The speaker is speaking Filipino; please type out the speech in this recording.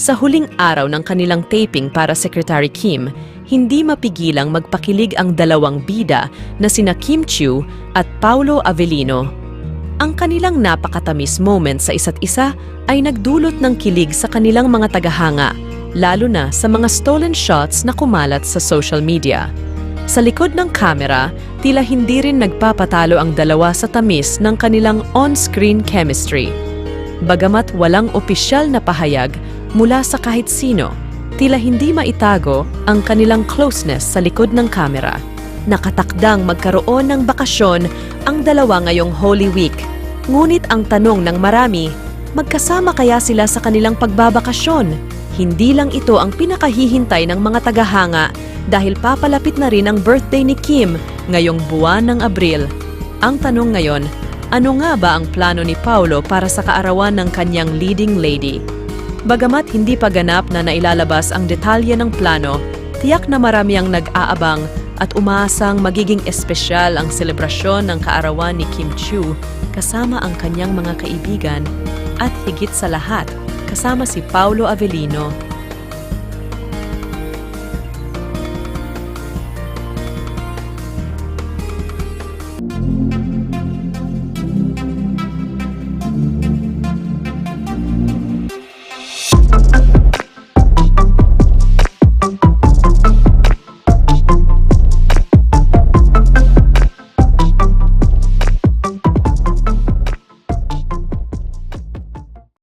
Sa huling araw ng kanilang taping para Secretary Kim, hindi mapigilang magpakilig ang dalawang bida na sina Kim Chiu at Paulo Avellino. Ang kanilang napakatamis moment sa isa't isa ay nagdulot ng kilig sa kanilang mga tagahanga, lalo na sa mga stolen shots na kumalat sa social media. Sa likod ng kamera, tila hindi rin nagpapatalo ang dalawa sa tamis ng kanilang on-screen chemistry. Bagamat walang opisyal na pahayag mula sa kahit sino, tila hindi maitago ang kanilang closeness sa likod ng kamera. Nakatakdang magkaroon ng bakasyon ang dalawa ngayong Holy Week. Ngunit ang tanong ng marami, magkasama kaya sila sa kanilang pagbabakasyon? Hindi lang ito ang pinakahihintay ng mga tagahanga dahil papalapit na rin ang birthday ni Kim ngayong buwan ng Abril. Ang tanong ngayon, ano nga ba ang plano ni Paulo para sa kaarawan ng kanyang leading lady? Bagamat hindi pa ganap na nailalabas ang detalye ng plano, tiyak na marami ang nag-aabang at umaasang magiging espesyal ang selebrasyon ng kaarawan ni Kim Chiu kasama ang kanyang mga kaibigan at higit sa lahat, kasama si Paulo Avellino.